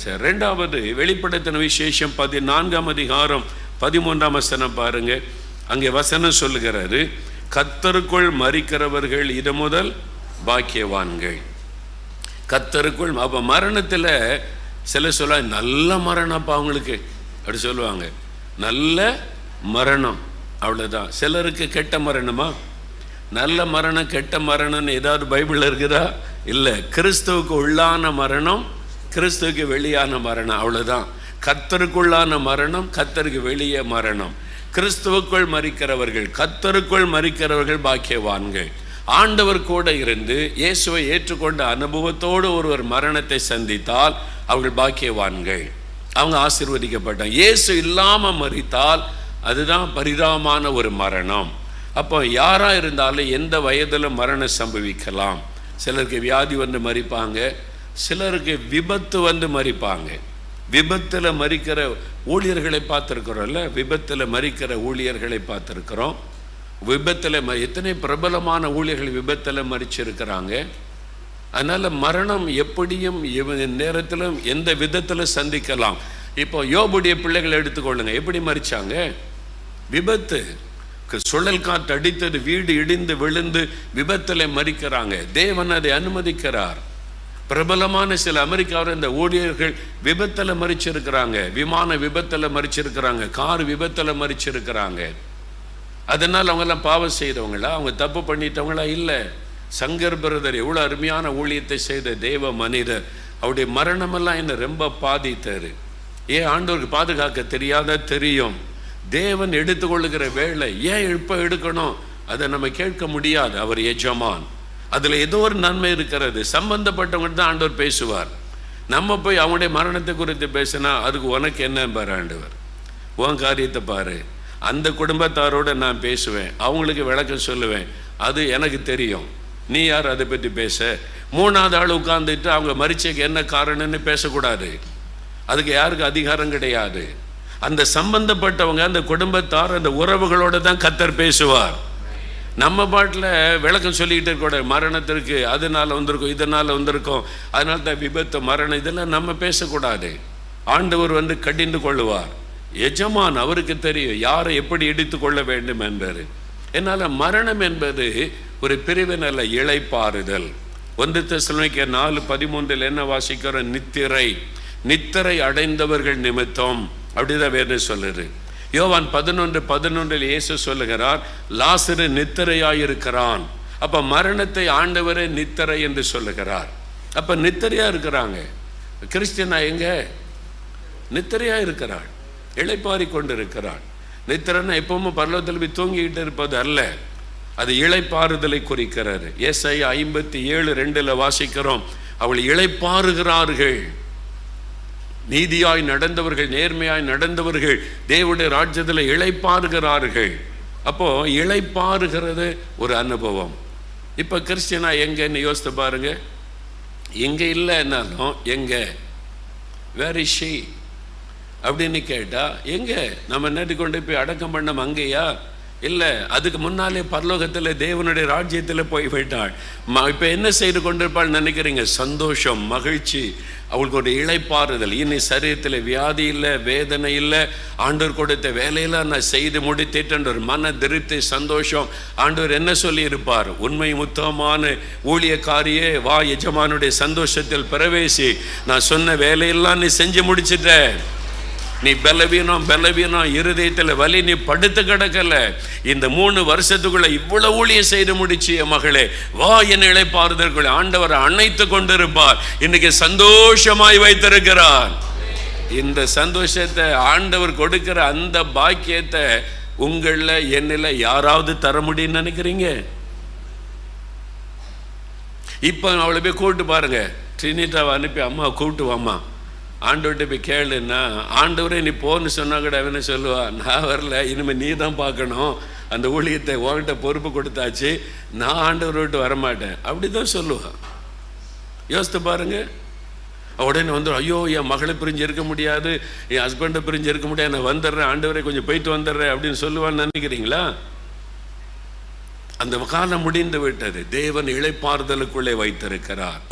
சரி ரெண்டாவது வெளிப்படுத்தின விசேஷம் பதினான்காம் அதிகாரம் பதிமூன்றாம் வசனம் பாருங்க. அங்கே வசனம் சொல்லுகிறாரு கத்தருக்குள் மறிக்கிறவர்கள் இது முதல் பாக்கியவான்கள். கத்தருக்குள் அப்போ மரணத்தில் சில சொல்ல நல்ல மரணம்ப்பா அவங்களுக்கு. அப்படி சொல்லுவாங்க நல்ல மரணம். அவ்வளோதான் சிலருக்கு கெட்ட மரணமா? நல்ல மரணம் கெட்ட மரணம்னு ஏதாவது பைபிளில் இருக்குதா? இல்லை கிறிஸ்துவுக்கு உள்ளான மரணம் கிறிஸ்துவுக்கு வெளியான மரணம் அவ்வளோதான் கத்தருக்குள்ளான மரணம் கத்தருக்கு வெளியே மரணம். கிறிஸ்துவுக்குள் மறிக்கிறவர்கள் கத்தருக்குள் மறிக்கிறவர்கள் பாக்கியவான்கள். ஆண்டவர் கூட இருந்து இயேசுவை ஏற்றுக்கொண்ட அனுபவத்தோடு ஒருவர் மரணத்தை சந்தித்தால் அவர்கள் பாக்கியவான்கள். அவங்க ஆசீர்வதிக்கப்பட்டாங்க. இயேசு இல்லாமல் மறித்தால் அதுதான் பரிதாபமான ஒரு மரணம். அப்போ யாராக இருந்தாலும் எந்த வயதில் மரணம் சம்பவிக்கலாம். சிலருக்கு வியாதி வந்து மறிப்பாங்க சிலருக்கு விபத்து வந்து மறிப்பாங்க. விபத்தில் மறிக்கிற ஊழியர்களை பார்த்துருக்குறோம்ல விபத்தில் மறிக்கிற ஊழியர்களை பார்த்துருக்குறோம். விபத்தில் ம எத்தனை பிரபலமான ஊழியர்கள் விபத்தில் மறிச்சிருக்கிறாங்க. அதனால் மரணம் எப்படியும் நேரத்திலும் எந்த விதத்தில் சந்திக்கலாம். இப்போ யோபுடைய பிள்ளைகளை எடுத்துக்கொள்ளுங்க. எப்படி மறிச்சாங்க? விபத்து. சுழல் காற்று அடித்தது வீடு இடிந்து விழுந்து விபத்தில் மறிக்கிறாங்க. தேவன் அதை அனுமதிக்கிறார். பிரபலமான சில அமெரிக்காவில் இந்த ஊழியர்கள் விபத்தில் மறிச்சிருக்கிறாங்க. விமான விபத்தில் மறிச்சிருக்கிறாங்க. கார் விபத்தில் மறிச்சிருக்கிறாங்க. அதனால் அவங்கெல்லாம் பாவம் செய்தவங்களா? அவங்க தப்பு பண்ணிட்டவங்களா? இல்லை. சங்கர் பிரதர் எவ்வளோ அருமையான ஊழியத்தை செய்த தேவ மனிதர். அவருடைய மரணமெல்லாம் என்னை ரொம்ப பாதித்தார் ஏன் ஆண்டோருக்கு பாதுகாக்க தெரியாத? தெரியும். தேவன் எடுத்துக்கொள்ளுகிற வேலை ஏன் இப்போ எடுக்கணும்? அதை நம்ம கேட்க முடியாது அவர் எஜமான். அதில் ஏதோ ஒரு நன்மை இருக்கிறது. சம்பந்தப்பட்டவங்க தான் ஆண்டவர் பேசுவார். நம்ம போய் அவங்களுடைய மரணத்தை குறித்து பேசினா அதுக்கு உனக்கு என்ன? பாரு ஆண்டவர். உன் காரியத்தை பாரு. அந்த குடும்பத்தாரோட நான் பேசுவேன். அவங்களுக்கு விளக்கம் சொல்லுவேன். அது எனக்கு தெரியும். நீ யார்? அதை பற்றி பேச. மூணாவது ஆள் உட்காந்துட்டு அவங்க மரிச்சைக்கு என்ன காரணம்னு பேசக்கூடாது. அதுக்கு யாருக்கு அதிகாரம் கிடையாது. அந்த சம்பந்தப்பட்டவங்க அந்த குடும்பத்தார் அந்த உறவுகளோடு தான் கத்தர் பேசுவார். நம்ம பாட்டில் விளக்கம் சொல்லிக்கிட்டு இருக்கக்கூடாது மரணத்திற்கு அதனால் வந்திருக்கும் இதனால் வந்திருக்கும். அதனால தான் விபத்து மரணம் இதெல்லாம் நம்ம பேசக்கூடாது. ஆண்டவர் வந்து கடிந்து கொள்ளுவார். எஜமான் அவருக்கு தெரியும் யாரை எப்படி இடித்து கொள்ள வேண்டும் என்பது. என்னால் மரணம் என்பது ஒரு பிரிவினல்ல இழைப்பாறுதல் ஒன்று தெசலோனிக்க நாலு பதிமூன்றில் என்ன வாசிக்கிறோம்? நித்திரை. நித்திரை அடைந்தவர்கள் நிமித்தம். அப்படிதான் வேறு சொல்லுது. யோவான் பதினொன்று பதினொன்றில் இயேசு சொல்லுகிறார் லாசரு நித்திரையாயிருக்கிறான். அப்ப மரணத்தை ஆண்டவரே நித்திரை என்று சொல்லுகிறார். அப்ப நித்திரையா இருக்கிறாங்க. கிறிஸ்டியனா எங்க? நித்திரையா இருக்கிறாள். இழைப்பாரி கொண்டு இருக்கிறாள் நித்திரன்னா எப்பவும் பரலோகத்தில் போய் தூங்கிக்கிட்டு இருப்பது அல்ல. அது இழைப்பாறுதலை குறிக்கிறார் ஏசை ஐம்பத்தி ஏழு ரெண்டுல வாசிக்கிறோம். அவள் இழைப்பாறுகிறார்கள் நீதியாய் நடந்தவர்கள் நேர்மையாய் நடந்தவர்கள் தேவனுடைய ராஜ்யத்தில் இழைப்பாருகிறார்கள். அப்போ இழைப்பாருகிறது ஒரு அனுபவம். இப்போ கிறிஸ்டியனா எங்கன்னு யோசித்து பாருங்க. எங்கே இல்லைன்னாலும் எங்க? வேர் இஸ் ஷீ அப்படின்னு கேட்டால் எங்கே? நம்ம நேற்று கொண்டு போய் அடக்கம் பண்ணோம் அங்கேயா இல்லை அதுக்கு முன்னாலே பரலோகத்தில் தேவனுடைய ராஜ்யத்தில் போய் விட்டாள். ம இப்போ என்ன செய்து கொண்டிருப்பாள் நினைக்கிறீங்க? சந்தோஷம் மகிழ்ச்சி அவளுக்கு ஒரு இழைப்பாறுதல் இனி சரீரத்தில் வியாதி இல்லை வேதனை இல்லை ஆண்டவர் கொடுத்த வேலையெல்லாம் நான் செய்து முடித்திட்டேன் ஒரு மன திருப்தி சந்தோஷம். ஆண்டவர் என்ன சொல்லியிருப்பார்? உண்மை முத்தமான ஊழியக்காரியே வா எஜமானுடைய சந்தோஷத்தில் பிரவேசி. நான் சொன்ன வேலையெல்லாம் நீ செஞ்சு முடிச்சிட்ட. நீ பலவீனம் பலவீனம் இருதயத்தில் வலி நீ படுத்து கிடக்கல. இந்த மூணு வருஷத்துக்குள்ள இவ்வளவு ஊழியம் செய்து முடிச்சு என் மகளே. வா என் இழைப்பாறுதற்குள்ள ஆண்டவர் அணைத்து கொண்டிருப்பார். இன்னைக்கு சந்தோஷமாய் வைத்திருக்கிறார். இந்த சந்தோஷத்தை ஆண்டவர் கொடுக்கிற அந்த பாக்கியத்தை உங்களில் என்னில் யாராவது தர முடியும்னு நினைக்கிறீங்க? இப்போ அவளை போய் கூப்பிட்டு பாருங்க. ட்ரினிட்டாவை அனுப்பி அம்மா கூப்பிட்டு வாம்மா. ஆண்டவர்கிட்ட போய் கேளுன்னா ஆண்டவரே நீ போன்னு சொன்னால் கூட அவனே சொல்லுவா? நான் வரல இனிமேல் நீ தான் பார்க்கணும். அந்த ஊழியத்தை உன்கிட்ட பொறுப்பு கொடுத்தாச்சு. நான் ஆண்டவரை விட்டு வரமாட்டேன். அப்படி தான் சொல்லுவா யோசித்து பாருங்க. உடனே வந்து ஐயோ என் மகளை பிரிஞ்சு இருக்க முடியாது என் ஹஸ்பண்டை பிரிஞ்சு இருக்க முடியாது நான் வந்துடுறேன் ஆண்டவரே கொஞ்சம் போயிட்டு வந்துடுறேன் அப்படின்னு சொல்லுவான்னு நினைக்கிறீங்களா? அந்த காலம் முடிந்து விட்டது. தேவன் இழைப்பாறுதலுக்குள்ளே வைத்திருக்கிறார்.